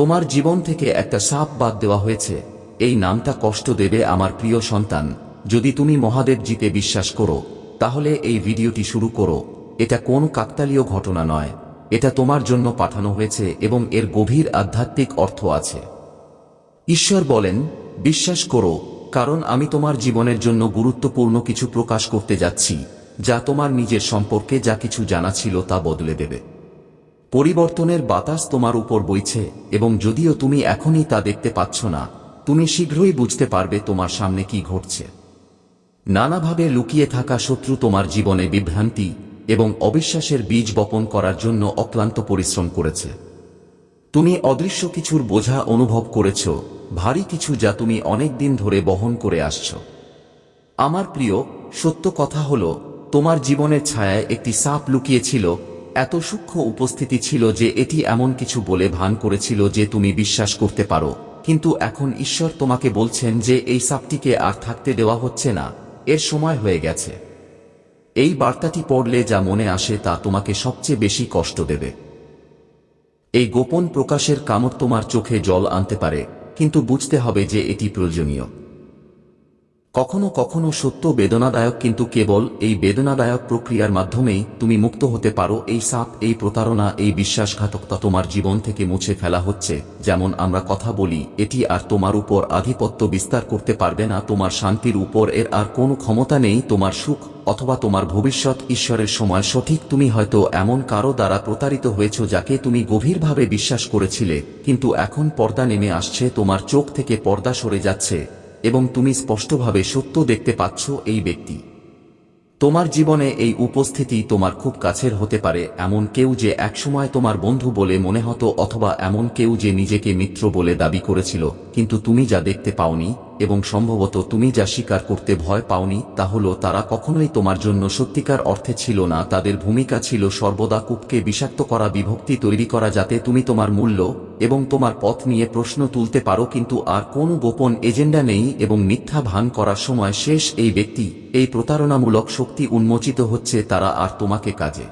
তোমার জীবন থেকে একটা সাপ বাদ দেওয়া হয়েছে। এই নামটা কষ্ট দেবে আমার প্রিয় সন্তান। যদি তুমি মহাদেব জিতে বিশ্বাস করো, তাহলে এই ভিডিওটি শুরু করো। এটা কোন কাকতালীয় ঘটনা নয়। এটা তোমার জন্য পাঠানো হয়েছে এবং এর গভীর আধ্যাত্মিক অর্থ আছে। ঈশ্বর বলেন, বিশ্বাস করো, কারণ আমি তোমার জীবনের জন্য গুরুত্বপূর্ণ কিছু প্রকাশ করতে যাচ্ছি, যা তোমার নিজের সম্পর্কে যা কিছু জানা ছিল তা বদলে দেবে। পরিবর্তনের বাতাস তোমার উপর বইছে, এবং যদিও তুমি এখনই তা দেখতে পাচ্ছ না, তুমি শীঘ্রই বুঝতে পারবে তোমার সামনে কি ঘটছে। নানাভাবে লুকিয়ে থাকা শত্রু তোমার জীবনে বিভ্রান্তি এবং অবিশ্বাসের বীজ বপন করার জন্য অক্লান্ত পরিশ্রম করেছে। তুমি অদৃশ্য কিছুর বোঝা অনুভব করেছ, ভারী কিছু যা তুমি অনেক দিন ধরে বহন করে আসছ। আমার প্রিয়, সত্য কথা হল, তোমার জীবনের ছায়ায় একটি সাপ লুকিয়েছিল এত সূক্ষ্ম উপস্থিতি ছিল যে এটি এমন কিছু বলে ভান করেছিল যে তুমি বিশ্বাস করতে পারো। কিন্তু এখন ঈশ্বর তোমাকে বলছেন যে এই সাপটিকে আর থাকতে দেওয়া হচ্ছে না। এর সময় হয়ে গেছে। এই বার্তাটি পড়লে যা মনে আসে তা তোমাকে সবচেয়ে বেশি কষ্ট দেবে। এই গোপন প্রকাশের কামড় তোমার চোখে জল আনতে পারে, কিন্তু বুঝতে হবে যে এটি প্রয়োজনীয়। কখনো কখনো সত্য বেদনাদায়ক কিন্তু কেবল এই বেদনাদায়ক প্রক্রিয়ার মাধ্যমেই তুমি মুক্ত হতে পারো। এই সাপ, এই প্রতারণা, এই বিশ্বাসঘাতকতা তোমার জীবন থেকে মুছে ফেলা হচ্ছে। যেমন আমরা কথা বলি, এটি আর তোমার উপর আধিপত্য বিস্তার করতে পারবে না। তোমার শান্তির উপর এর আর কোনো ক্ষমতা নেই। তোমার সুখ অথবা তোমার ভবিষ্যৎ ঈশ্বরের সময় সঠিক। তুমি হয়তো এমন কারও দ্বারা প্রতারিত হয়েছ যাকে তুমি গভীরভাবে বিশ্বাস করেছিলে, কিন্তু এখন পর্দা নেমে আসছে। তোমার চোখ থেকে পর্দা সরে যাচ্ছে। এবং তুমি স্পষ্টভাবে সত্য দেখতে পাচ্ছ এই ব্যক্তি। তোমার জীবনে এই উপস্থিতি তোমার খুব কাছের হতে পারে, এমন কেউ যে একসময় তোমার বন্ধু বলে মনে হতো অথবা এমন কেউ যে নিজেকে মিত্র বলে দাবি করেছিল, কিন্তু তুমি যা দেখতে পাওনি এবং সম্ভবত তুমি যা স্বীকার করতে ভয় পাওনি তা হলো তারা কখনোই তোমার জন্য সত্যিকার অর্থে ছিল না। তাদের ভূমিকা ছিল সর্বদা কূপকে বিষাক্ত করা, বিভক্তি তৈরি করা যাতে তুমি তোমার মূল্য এবং তোমার পথ নিয়ে প্রশ্ন তুলতে পারো। কিন্তু আর কোনো গোপন এজেন্ডা নেই এবং মিথ্যা ভান করার সময় শেষ এই ব্যক্তি, এই প্রতারণামূলক শক্তি উন্মোচিত হচ্ছে তারা আর তোমাকে কাজে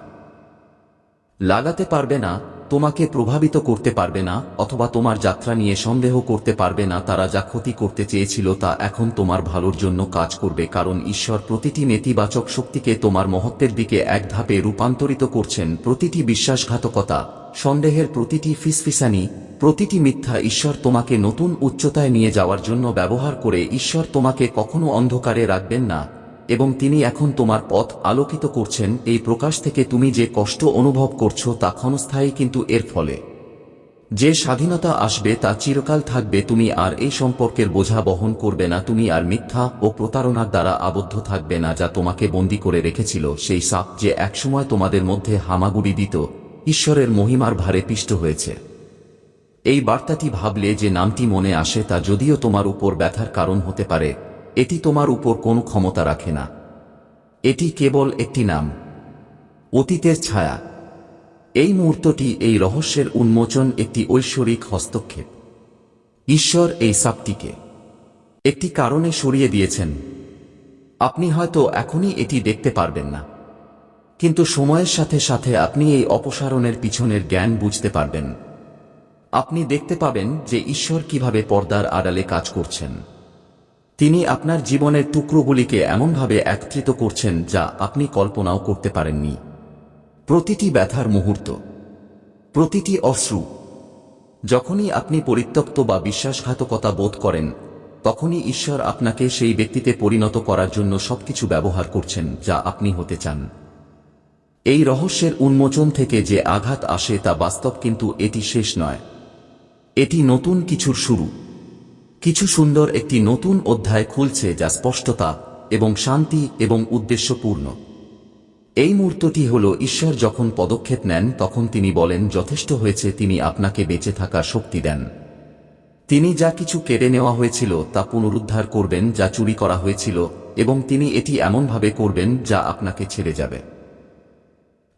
লাগাতে পারবে না। তোমাকে প্রভাবিত করতে পারবে না, অথবা তোমার যাত্রা নিয়ে সন্দেহ করতে পারবে না, তারা যা ক্ষতি করতে চেয়েছিল তা এখন তোমার ভালোর জন্য কাজ করবে, কারণ ঈশ্বর প্রতিটি নেতিবাচক শক্তিকে তোমার মহত্বের দিকে এক ধাপে রূপান্তরিত করছেন। প্রতিটি বিশ্বাসঘাতকতা, সন্দেহের প্রতিটি ফিসফিসানি, প্রতিটি মিথ্যা ঈশ্বর তোমাকে নতুন উচ্চতায় নিয়ে যাওয়ার জন্য ব্যবহার করে, ঈশ্বর তোমাকে কখনো অন্ধকারে রাখবেন না। এবং তিনি এখন তোমার পথ আলোকিত করছেন, এই প্রকাশ থেকে তুমি যে কষ্ট অনুভব করছ তা ক্ষণস্থায়ী কিন্তু এর ফলে। যে স্বাধীনতা আসবে তা চিরকাল থাকবে, তুমি আর এই সম্পর্কের বোঝা বহন করবে না, তুমি আর মিথ্যা ও প্রতারণার দ্বারা আবদ্ধ থাকবে না, যা তোমাকে বন্দী করে রেখেছিল, সেই সাপ যে একসময় তোমাদের মধ্যে হামাগুড়ি দিত, ঈশ্বরের মহিমার ভারে পিষ্ট হয়েছে। এই বার্তাটি ভাবলে যে নামটি মনে আসে তা যদিও তোমার উপর ব্যথার কারণ হতে পারে এটি তোমার উপর কোনো ক্ষমতা রাখে না। এটি কেবল একটি নাম। অতীতের ছায়া। এই মুহূর্তটি, এই রহস্যের উন্মোচন একটি ঐশ্বরিক হস্তক্ষেপ। ঈশ্বর এই সাপটিকে একটি কারণে সরিয়ে দিয়েছেন। আপনি হয়তো এখনই এটি দেখতে পারবেন না। কিন্তু সময়ের সাথে সাথে আপনি এই অপসারণের পিছনের জ্ঞান বুঝতে পারবেন। আপনি দেখতে পাবেন যে ঈশ্বর কীভাবে পর্দার আড়ালে কাজ করছেন। তিনি আপনার জীবনের টুকরোগুলিকে এমনভাবে একত্রিত করছেন যা আপনি কল্পনাও করতে পারেননি। প্রতিটি ব্যথার মুহূর্ত, প্রতিটি অশ্রু, যখনই আপনি পরিত্যক্ত বা বিশ্বাসঘাতকতা বোধ করেন, তখনই ঈশ্বর আপনাকে সেই ব্যক্তিতে পরিণত করার জন্য সবকিছু ব্যবহার করছেন যা আপনি হতে চান। এই রহস্যের উন্মোচন থেকে যে আঘাত আসে তা বাস্তব কিন্তু এটি শেষ নয়। এটি নতুন কিছুর শুরু। কিছু সুন্দর একটি নতুন অধ্যায় খুলছে যা স্পষ্টতা এবং শান্তি এবং উদ্দেশ্যপূর্ণ। এই মুহূর্তটি হল ঈশ্বর যখন পদক্ষেপ নেন, তখন তিনি বলেন, যথেষ্ট হয়েছে, তিনি আপনাকে বেঁচে থাকার শক্তি দেন। তিনি যা কিছু কেড়ে নেওয়া হয়েছিল, তা পুনরুদ্ধার করবেন, যা চুরি করা হয়েছিল, এবং তিনি এটি এমনভাবে করবেন, যা আপনাকে ছেড়ে যাবে।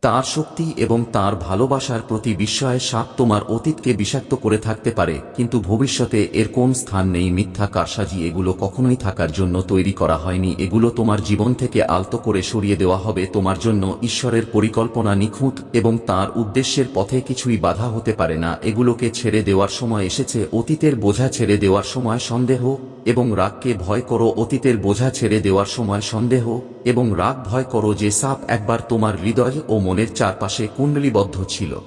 তার শক্তি এবং তার ভালোবাসার প্রতি বিস্ময়ে সাপ তোমার অতীতকে বিষাক্ত করে থাকতে পারে, কিন্তু ভবিষ্যতে এর কোন স্থান নেই মিথ্যা কারসাজি এগুলো কখনোই থাকার জন্য তৈরি করা হয়নি। এগুলো তোমার জীবন থেকে আলতো করে সরিয়ে দেওয়া হবে, তোমার জন্য ঈশ্বরের পরিকল্পনা নিখুঁত এবং তার উদ্দেশ্যের পথে কিছুই বাধা হতে পারে না। এগুলোকে ছেড়ে দেওয়ার সময় এসেছে, অতীতের বোঝা ছেড়ে দেওয়ার সময় সন্দেহ এবং রাগকে ভয় করো অতীতের বোঝা ছেড়ে দেওয়ার সময় সন্দেহ, এবং রাগ ভয় করো যে সাপ একবার তোমার হৃদয় ও মনের চারপাশে কুণ্ডলীবদ্ধ ছিল।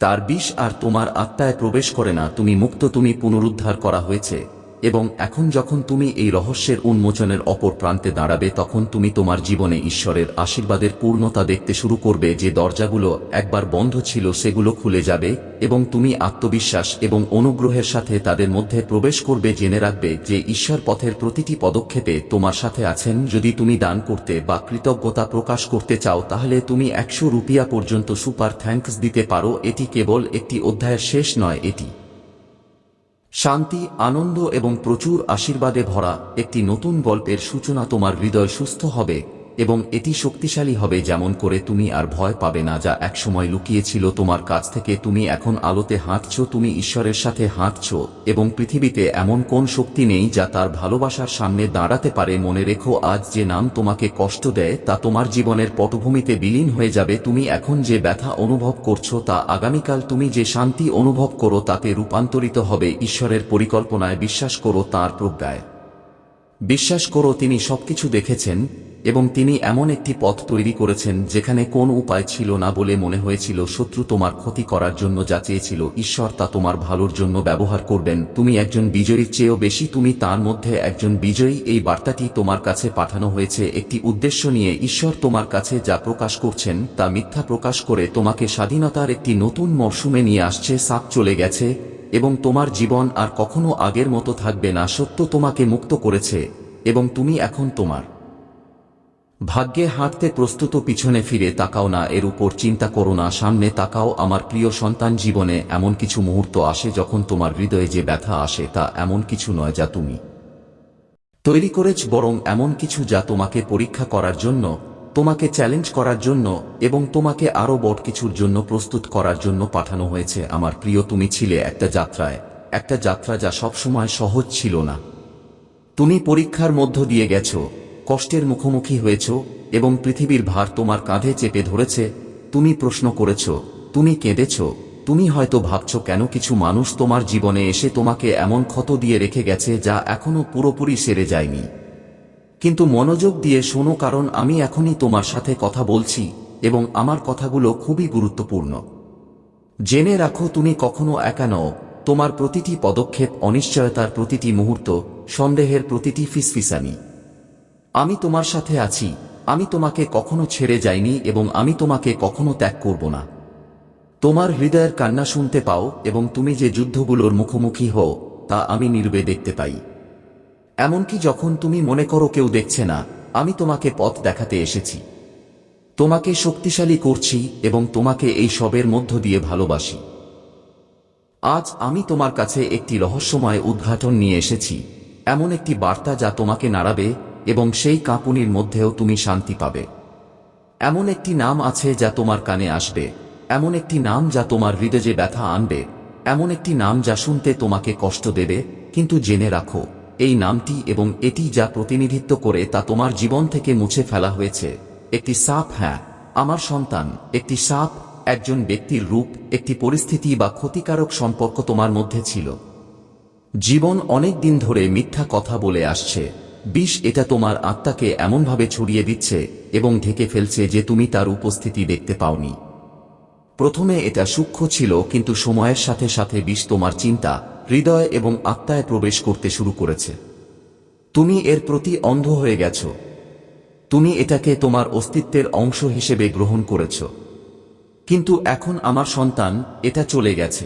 তার বিষ আর তোমার আত্মায় প্রবেশ করে না, তুমি মুক্ত, তুমি পুনরুদ্ধার করা হয়েছে। এবং এখন যখন তুমি এই রহস্যের উন্মোচনের অপর প্রান্তে দাঁড়াবে, তখন তুমি তোমার জীবনে ঈশ্বরের আশীর্বাদের পূর্ণতা দেখতে শুরু করবে যে দরজাগুলো একবার বন্ধ ছিল সেগুলো খুলে যাবে এবং তুমি আত্মবিশ্বাস এবং অনুগ্রহের সাথে তাদের মধ্যে প্রবেশ করবে, জেনে রাখবে যে ঈশ্বর পথের প্রতিটি পদক্ষেপে তোমার সাথে আছেন। যদি তুমি দান করতে বা কৃতজ্ঞতা প্রকাশ করতে চাও, তাহলে তুমি একশো রুপিয়া পর্যন্ত সুপার থ্যাঙ্কস দিতে পারো। এটি কেবল একটি অধ্যায়ের শেষ নয়, এটি শান্তি আনন্দ এবং প্রচুর আশীর্বাদে ভরা একটি নতুন গল্পের সূচনা তোমার হৃদয় সুস্থ হবে। এবং এটি শক্তিশালী হবে যেমন করে তুমি আর ভয় পাবে না যা একসময় লুকিয়েছিল তোমার কাছ থেকে তুমি এখন আলোতে হাঁটছ, তুমি ঈশ্বরের সাথে হাঁটছ এবং পৃথিবীতে এমন কোন শক্তি নেই যা তার ভালোবাসার সামনে দাঁড়াতে পারে। মনে রেখো, আজ যে নাম তোমাকে কষ্ট দেয় তা তোমার জীবনের পটভূমিতে বিলীন হয়ে যাবে। তুমি এখন যে ব্যথা অনুভব করছ তা আগামীকাল তুমি যে শান্তি অনুভব করো তাতে রূপান্তরিত হবে। ঈশ্বরের পরিকল্পনায় বিশ্বাস করো, তার প্রজ্ঞায় বিশ্বাস করো, তিনি সবকিছু দেখেছেন। এবং তিনি এমন একটি পথ তৈরি করেছেন যেখানে কোন উপায় ছিল না বলে মনে হয়েছিল, শত্রু তোমার ক্ষতি করার জন্য যা চেয়েছিল, ঈশ্বর তা তোমার ভালোর জন্য ব্যবহার করবেন। তুমি একজন বিজয়ীর চেয়েও বেশি, তুমি তার মধ্যে একজন বিজয়ী। এই বার্তাটি তোমার কাছে পাঠানো হয়েছে একটি উদ্দেশ্য নিয়ে। ঈশ্বর তোমার কাছে যা প্রকাশ করছেন, তা মিথ্যা প্রকাশ করে তোমাকে স্বাধীনতার একটি নতুন মরশুমে নিয়ে আসছে, সাপ চলে গেছে, এবং তোমার জীবন আর কখনো আগের মতো থাকবে না। সত্য তোমাকে মুক্ত করেছে, এবং তুমি এখন তোমার ভাগ্যে হাঁটতে প্রস্তুত পিছনে ফিরে তাকাও না, এর উপর চিন্তা করো না, সামনে তাকাও, আমার প্রিয় সন্তান জীবনে এমন কিছু মুহূর্ত আসে যখন তোমার হৃদয়ে যে ব্যথা আসে তা এমন কিছু নয় যা তুমি তৈরি করেছ, বরং এমন কিছু যা তোমাকে পরীক্ষা করার জন্য, তোমাকে চ্যালেঞ্জ করার জন্য এবং তোমাকে আরও বড় কিছুর জন্য প্রস্তুত করার জন্য পাঠানো হয়েছে। আমার প্রিয়, তুমি ছিলে একটা যাত্রায়, একটা যাত্রা যা সবসময় সহজ ছিল না। তুমি পরীক্ষার মধ্য দিয়ে গেছো কষ্টের মুখোমুখি হয়েছ এবং পৃথিবীর ভার তোমার কাঁধে চেপে ধরেছে, তুমি প্রশ্ন করেছ, তুমি কেঁদেছ, তুমি হয়তো ভাবছ কেন কিছু মানুষ তোমার জীবনে এসে তোমাকে এমন ক্ষত দিয়ে রেখে গেছে যা এখনও পুরোপুরি সেরে যায়নি। কিন্তু মনোযোগ দিয়ে শোনো কারণ আমি এখনই তোমার সাথে কথা বলছি এবং আমার কথাগুলো খুবই গুরুত্বপূর্ণ। জেনে রাখো তুমি কখনো একা নও, তোমার প্রতিটি পদক্ষেপ অনিশ্চয়তার প্রতিটি মুহূর্ত, সন্দেহের প্রতিটি ফিসফিসানি। আমি তোমার সাথে আছি, আমি তোমাকে কখনো ছেড়ে যাইনি এবং আমি তোমাকে কখনো ত্যাগ করব না। তোমার হৃদয়ের কান্না শুনতে পাও এবং তুমি যে যুদ্ধগুলোর মুখোমুখি হও, তা আমি নির্বে দেখতে পাই। এমনকি যখন তুমি মনে করো কেউ দেখছে না, আমি তোমাকে পথ দেখাতে এসেছি। তোমাকে শক্তিশালী করছি এবং তোমাকে এই সবের মধ্য দিয়ে ভালোবাসি। আজ আমি তোমার কাছে একটি রহস্যময় উদ্ঘাটন নিয়ে এসেছি, এমন একটি বার্তা যা তোমাকে নাড়াবে এবং সেই কাঁপুনির মধ্যেও তুমি শান্তি পাবে। এমন একটি নাম আছে যা তোমার কানে আসবে, এমন একটি নাম যা তোমার হৃদয়ে ব্যথা আনবে, এমন একটি নাম যা শুনতে তোমাকে কষ্ট দেবে, কিন্তু জেনে রাখো, এই নামটি এবং এটি যা প্রতিনিধিত্ব করে তা তোমার জীবন থেকে মুছে ফেলা হয়েছে, একটি সাপ হ্যাঁ আমার সন্তান, একটি সাপ, একজন ব্যক্তির রূপ, একটি পরিস্থিতি বা ক্ষতিকারক সম্পর্ক তোমার মধ্যে ছিল। জীবন অনেক দিন ধরে মিথ্যা কথা বলে আসছে। বিষ এটা তোমার আত্মাকে এমনভাবে ছড়িয়ে দিচ্ছে এবং ঢেকে ফেলছে যে তুমি তার উপস্থিতি দেখতে পাওনি। প্রথমে এটা সূক্ষ্ম ছিল, কিন্তু সময়ের সাথে সাথে বিষ তোমার চিন্তা, হৃদয় এবং আত্মায় প্রবেশ করতে শুরু করেছে। তুমি এর প্রতি অন্ধ হয়ে গেছ। তুমি এটাকে তোমার অস্তিত্বের অংশ হিসেবে গ্রহণ করেছ। কিন্তু এখন আমার সন্তান এটা চলে গেছে।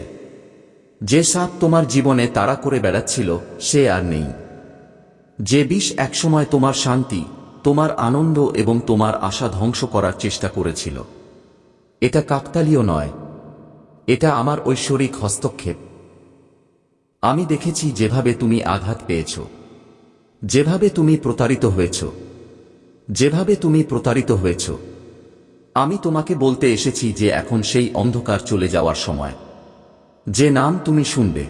যে সাপ তোমার জীবনে তাড়া করে বেড়াচ্ছিল, সে আর নেই। যে বিষ একসময় তোমার শান্তি, তোমার আনন্দ এবং তোমার আশা ধ্বংস করার চেষ্টা করেছিল। এটা কাকতালীয় নয়। এটা আমার ঐশ্বরিক হস্তক্ষেপ। আমি দেখেছি যেভাবে তুমি আঘাত পেয়েছ। যেভাবে তুমি প্রতারিত হয়েছ। যেভাবে তুমি প্রতারিত হয়েছ। আমি তোমাকে বলতে এসেছি যে এখন সেই অন্ধকার চলে যাওয়ার সময়। যে নাম তুমি শুনবে।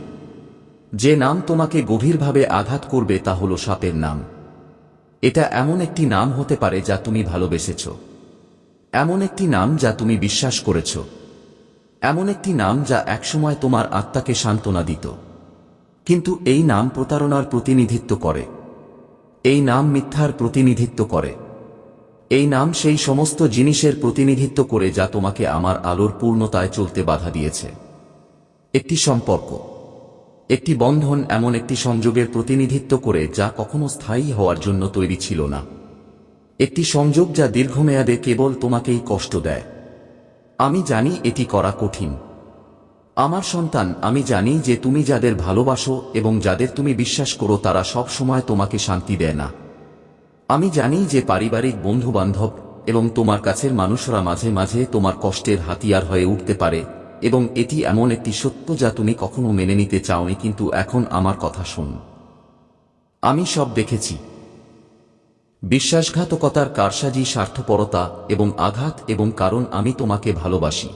যে নাম তোমাকে গভীরভাবে আঘাত করবে তা হল সাপের নাম। এটা এমন একটি নাম হতে পারে যা তুমি ভালোবেসেছ। এমন একটি নাম যা তুমি বিশ্বাস করেছ। এমন একটি নাম যা একসময় তোমার আত্মাকে সান্ত্বনা দিত। কিন্তু এই নাম প্রতারণার প্রতিনিধিত্ব করে। এই নাম মিথ্যার প্রতিনিধিত্ব করে। এই নাম সেই সমস্ত জিনিসের প্রতিনিধিত্ব করে যা তোমাকে আমার আলোর পূর্ণতায় চলতে বাধা দিয়েছে। একটি সম্পর্ক। একটি বন্ধন এমন একটি সংযোগের প্রতিনিধিত্ব করে যা কখনো স্থায়ী হওয়ার জন্য তৈরি ছিল না। একটি সংযোগ যা দীর্ঘমেয়াদে কেবল তোমাকেই কষ্ট দেয়। আমি জানি এটি করা কঠিন। আমার সন্তান, আমি জানি যে তুমি যাদের ভালোবাসো এবং যাদের তুমি বিশ্বাস করো তারা সব সময় তোমাকে শান্তি দেয় না। আমি জানি যে পারিবারিক বন্ধু বান্ধব এবং তোমার কাছের মানুষরা মাঝে মাঝে তোমার কষ্টের হাতিয়ার হয়ে উঠতে পারে। এবং এটি এমন একটি সত্য যা তুমি কখনো মেনে নিতে চাওনি, কিন্তু এখন আমার কথা শুন। আমি সব দেখেছি। বিশ্বাসঘাতকতার কারসাজি, স্বার্থপরতা এবং আঘাত এবং কারণ আমি তোমাকে ভালোবাসি।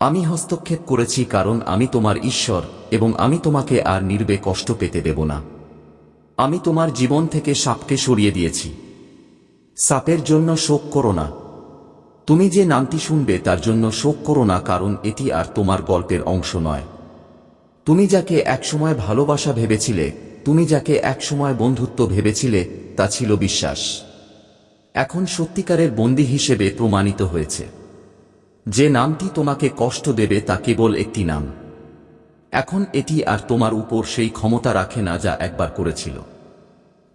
আমি হস্তক্ষেপ করেছি কারণ আমি তোমার ঈশ্বর এবং আমি তোমাকে আর নির্বে কষ্ট পেতে দেব না। আমি তোমার জীবন থেকে সাপকে সরিয়ে দিয়েছি। সাপের জন্য শোক করো না। তুমি যে নামটি শুনবে তার জন্য শোক করো না, কারণ এটি আর তোমার গল্পের অংশ নয়। তুমি যাকে একসময় ভালোবাসা ভেবেছিলে, তুমি যাকে একসময় বন্ধুত্ব ভেবেছিলে, তা ছিল বিশ্বাস। এখন সত্যিকারের বন্দী হিসেবে প্রমাণিত হয়েছে। যে নামটি তোমাকে কষ্ট দেবে, তা কেবল একটি নাম। এখন এটি আর তোমার উপর সেই ক্ষমতা রাখে না, যা একবার করেছিল।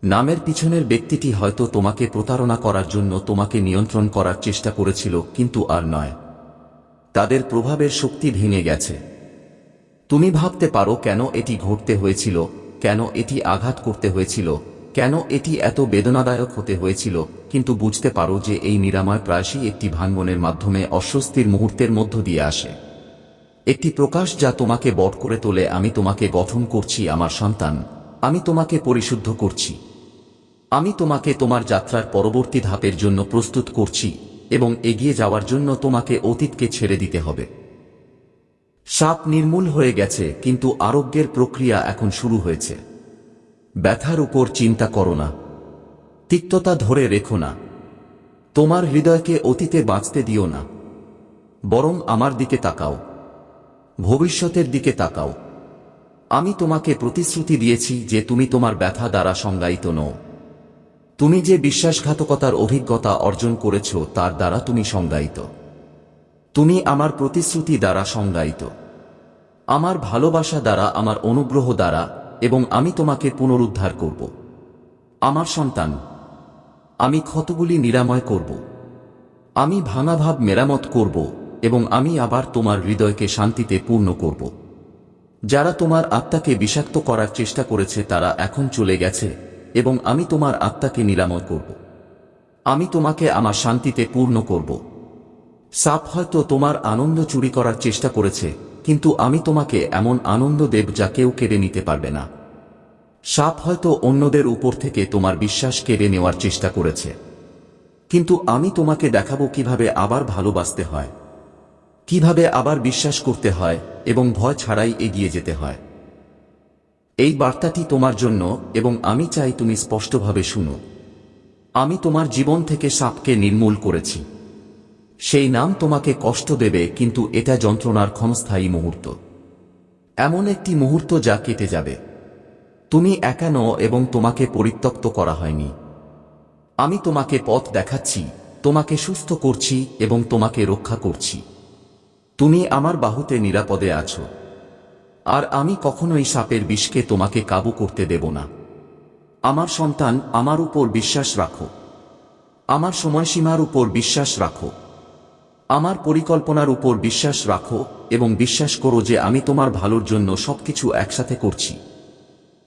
নামের পিছনের ব্যক্তিটি হয়তো তোমাকে প্রতারণা করার জন্য তোমাকে নিয়ন্ত্রণ করার চেষ্টা করেছিল, কিন্তু আর নয়। তাদের প্রভাবের শক্তি ভেঙে গেছে। তুমি ভাবতে পারো কেন এটি ঘটতে হয়েছিল, কেন এটি আঘাত করতে হয়েছিল, কেন এটি এত বেদনাদায়ক হতে হয়েছিল, কিন্তু বুঝতে পারো যে এই নিরাময় প্রায়শই একটি ভাঙ্গনের মাধ্যমে অস্বস্তির মুহূর্তের মধ্য দিয়ে আসে। একটি প্রকাশ যা তোমাকে বট করে তোলে, আমি তোমাকে গঠন করছি, আমার সন্তান। আমি তোমাকে পরিশুদ্ধ করছি। আমি তোমাকে তোমার যাত্রার পরবর্তী ধাপের জন্য প্রস্তুত করছি এবং এগিয়ে যাওয়ার জন্য তোমাকে অতীতকে ছেড়ে দিতে হবে। সাপ নির্মূল হয়ে গেছে, কিন্তু আরোগ্যের প্রক্রিয়া এখন শুরু হয়েছে। ব্যথার উপর চিন্তা করো না। তিক্ততা ধরে রেখো না। তোমার হৃদয়কে অতীতে বাঁচতে দিও না। বরং আমার দিকে তাকাও। ভবিষ্যতের দিকে তাকাও। আমি তোমাকে প্রতিশ্রুতি দিয়েছি যে তুমি তোমার ব্যথা দ্বারা সংজ্ঞায়িত নও। তুমি যে বিশ্বাসঘাতকতার অভিজ্ঞতা অর্জন করেছ, তার দ্বারা তুমি সংজ্ঞায়িত। তুমি আমার প্রতিশ্রুতি দ্বারা সংজ্ঞায়িত। আমার ভালোবাসা দ্বারা, আমার অনুগ্রহ দ্বারা, এবং আমি তোমাকে পুনরুদ্ধার করব। আমার সন্তান, আমি ক্ষতগুলি নিরাময় করব। আমি ভাঙাভাব মেরামত করব, এবং আমি আবার তোমার হৃদয়কে শান্তিতে পূর্ণ করব। যারা তোমার আত্মাকে বিষাক্ত করার চেষ্টা করেছে, তারা এখন চলে গেছে। এবং আমি তোমার আত্মাকে নিরাময় করব। আমি তোমাকে আমার শান্তিতে পূর্ণ করব। সাপ হয়তো তোমার আনন্দ চুরি করার চেষ্টা করেছে, কিন্তু আমি তোমাকে এমন আনন্দ দেব যা কেউ কেড়ে নিতে পারবে না। সাপ হয়তো অন্যদের উপর থেকে তোমার বিশ্বাস কেড়ে নেওয়ার চেষ্টা করেছে। কিন্তু আমি তোমাকে দেখাবো কীভাবে আবার ভালোবাসতে হয়, কীভাবে আবার বিশ্বাস করতে হয় এবং ভয় ছাড়াই এগিয়ে যেতে হয়। এই বার্তাটি তোমার জন্য এবং আমি চাই তুমি স্পষ্টভাবে শুনো। আমি তোমার জীবন থেকে সাপকে নির্মূল করেছি। সেই নাম তোমাকে কষ্ট দেবে, কিন্তু এটা যন্ত্রণার ক্ষণস্থায়ী মুহূর্ত। এমন একটি মুহূর্ত যা কেটে যাবে। তুমি একা নও এবং তোমাকে পরিত্যক্ত করা হয়নি। আমি তোমাকে পথ দেখাচ্ছি, তোমাকে সুস্থ করছি এবং তোমাকে রক্ষা করছি। তুমি আমার বাহুতে নিরাপদে আছো। আর আমি কখনোই সাপের বিষকে তোমাকে কাবু করতে দেব না। আমার সন্তান, আমার উপর বিশ্বাস রাখো। আমার সময়সীমার উপর বিশ্বাস রাখো। আমার পরিকল্পনার উপর বিশ্বাস রাখো এবং বিশ্বাস করো যে আমি তোমার ভালোর জন্য সবকিছু একসাথে করছি।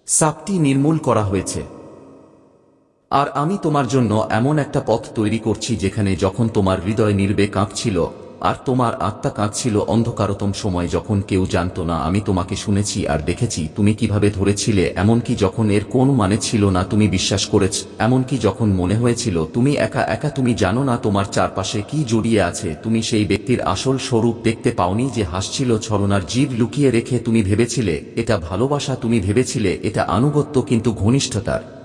সাপটি নির্মূল করা হয়েছে। আর আমি তোমার জন্য এমন একটা পথ তৈরি করছি যেখানে যখন তোমার হৃদয় নির্বে কাঁপছিল আর তোমার আত্মা কাঁদছিল অন্ধকারতম সময় যখন কেউ জানত না, আমি তোমাকে শুনেছি আর দেখেছি। তুমি কীভাবে ধরেছিলে? এমনকি যখন এর কোন মানে ছিল না, তুমি বিশ্বাস করেছ। এমনকি যখন মনে হয়েছিল, তুমি একা একা, তুমি জানো না তোমার চারপাশে কি জড়িয়ে আছে। তুমি সেই ব্যক্তির আসল স্বরূপ দেখতে পাওনি যে হাসছিল ছলনার জীব লুকিয়ে রেখে তুমি ভেবেছিলে, এটা ভালোবাসা তুমি ভেবেছিলে, এটা আনুগত্য কিন্তু ঘনিষ্ঠতার।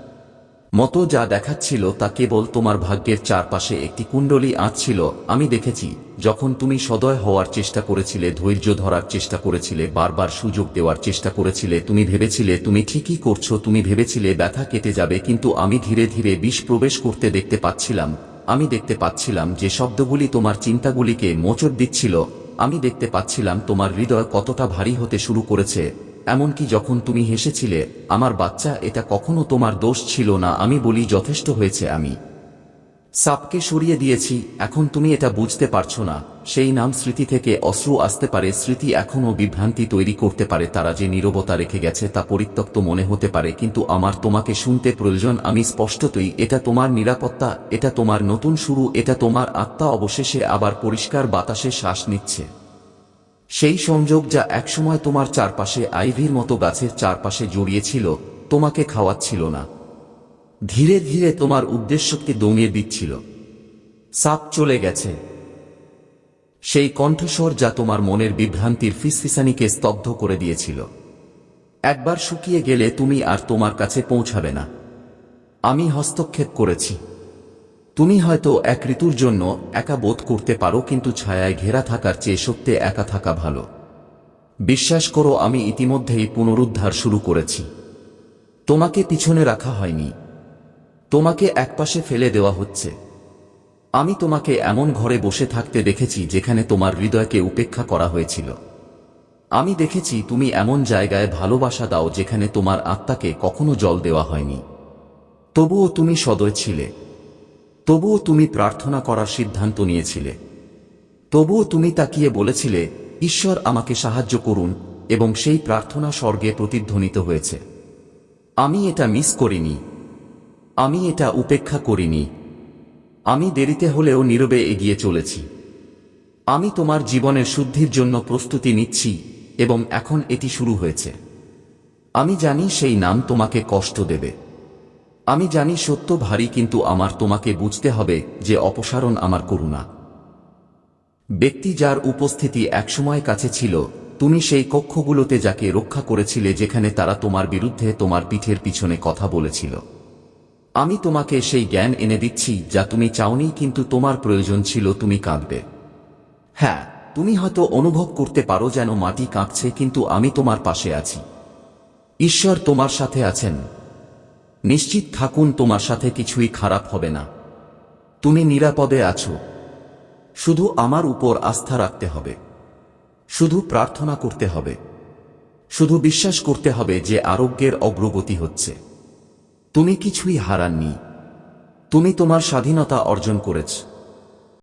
মতো যা দেখাচ্ছিল তা কেবল তোমার ভাগ্যের চারপাশে একটি কুণ্ডলী আঁচছিল। আমি দেখেছি, যখন তুমি সদয় হওয়ার চেষ্টা করেছিলে, ধৈর্য ধরার চেষ্টা করেছিলে, বারবার সুযোগ দেওয়ার চেষ্টা করেছিলে, তুমি ভেবেছিলে, তুমি ঠিকই করছ, তুমি ভেবেছিলে ব্যথা কেটে যাবে, কিন্তু আমি ধীরে ধীরে বিষ প্রবেশ করতে দেখতে পাচ্ছিলাম। আমি দেখতে পাচ্ছিলাম যে শব্দগুলি তোমার চিন্তাগুলিকে মোচড় দিচ্ছিল। আমি দেখতে পাচ্ছিলাম তোমার হৃদয় কতটা ভারী হতে শুরু করেছে। এমনকি যখন তুমি হেসেছিলে, আমার বাচ্চা, এটা কখনো তোমার দোষ ছিল না, আমি বলি যথেষ্ট হয়েছে আমি। সাপকে সরিয়ে দিয়েছি, এখন তুমি এটা বুঝতে পারছ না। সেই নাম স্মৃতি থেকে অশ্রু আসতে পারে, স্মৃতি এখনও বিভ্রান্তি তৈরি করতে পারে, তারা যে নীরবতা রেখে গেছে তা পরিত্যক্ত মনে হতে পারে, কিন্তু আমার তোমাকে শুনতে প্রয়োজন, আমি স্পষ্টতই, এটা তোমার নিরাপত্তা, এটা তোমার নতুন শুরু, এটা তোমার আত্মা অবশেষে আবার পরিষ্কার বাতাসে শ্বাস নিচ্ছে। সেই সংযোগ যা একসময় তোমার চারপাশে আইভির মতো গাছের চারপাশে জড়িয়েছিল, তোমাকে খাওয়াচ্ছিল না। ধীরে ধীরে তোমার উদ্দেশ্যকে দমিয়ে দিচ্ছিল। সাপ চলে গেছে। সেই কণ্ঠস্বর যা তোমার মনের বিভ্রান্তির ফিসফিসানিকে স্তব্ধ করে দিয়েছিল। একবার শুকিয়ে গেলে তুমি আর তোমার কাছে পৌঁছাবে না। আমি হস্তক্ষেপ করেছি। তুমি হয়তো এক ঋতুর জন্য একা বোধ করতে পারো, কিন্তু ছায়ায় ঘেরা থাকার চেয়ে সত্যে একা থাকা ভালো। বিশ্বাস করো, আমি ইতিমধ্যেই পুনরুদ্ধার শুরু করেছি। তোমাকে পিছনে রাখা হয়নি। তোমাকে একপাশে ফেলে দেওয়া হচ্ছে। আমি তোমাকে এমন ঘরে বসে থাকতে দেখেছি, যেখানে তোমার হৃদয়কে উপেক্ষা করা হয়েছিল। আমি দেখেছি, তুমি এমন জায়গায় ভালোবাসা দাও, যেখানে তোমার আত্মাকে কখনো জল দেওয়া হয়নি। তবুও তুমি সদয় ছিলে। তবুও তুমি প্রার্থনা করার সিদ্ধান্ত নিয়েছিলে। তবুও তুমি তাকিয়ে বলেছিলে, ঈশ্বর আমাকে সাহায্য করুন এবং সেই প্রার্থনা স্বর্গে প্রতিধ্বনিত হয়েছে। আমি এটা মিস করিনি। আমি এটা উপেক্ষা করিনি। আমি দেরিতে হলেও নীরবে এগিয়ে চলেছি। আমি তোমার জীবনের শুদ্ধির জন্য প্রস্তুতি নিচ্ছি এবং এখন এটি শুরু হয়েছে। আমি জানি সেই নাম তোমাকে কষ্ট দেবে। আমি জানি সত্য ভারী, কিন্তু আমার তোমাকে বুঝতে হবে যে অপসারণ আমার করুণা। ব্যক্তি যার উপস্থিতি একসময় কাছে ছিল, তুমি সেই কক্ষগুলোতে যাকে রক্ষা করেছিলে, যেখানে তারা তোমার বিরুদ্ধে তোমার পিঠের পিছনে কথা বলেছিল। আমি তোমাকে সেই জ্ঞান এনে দিচ্ছি, যা তুমি চাওনি, কিন্তু তোমার প্রয়োজন ছিল তুমি কাঁদবে। হ্যাঁ তুমি হয়তো অনুভব করতে পারো যেন মাটি কাঁপছে, কিন্তু আমি তোমার পাশে আছি। ঈশ্বর তোমার সাথে আছেন। নিশ্চিত থাকুন তোমার সাথে কিছুই খারাপ হবে না। তুমি নিরাপদে আছো। শুধু আমার উপর আস্থা রাখতে হবে। শুধু প্রার্থনা করতে হবে। শুধু বিশ্বাস করতে হবে যে আরোগ্যের অগ্রগতি হচ্ছে। তুমি কিছুই হারাননি। তুমি তোমার স্বাধীনতা অর্জন করেছ।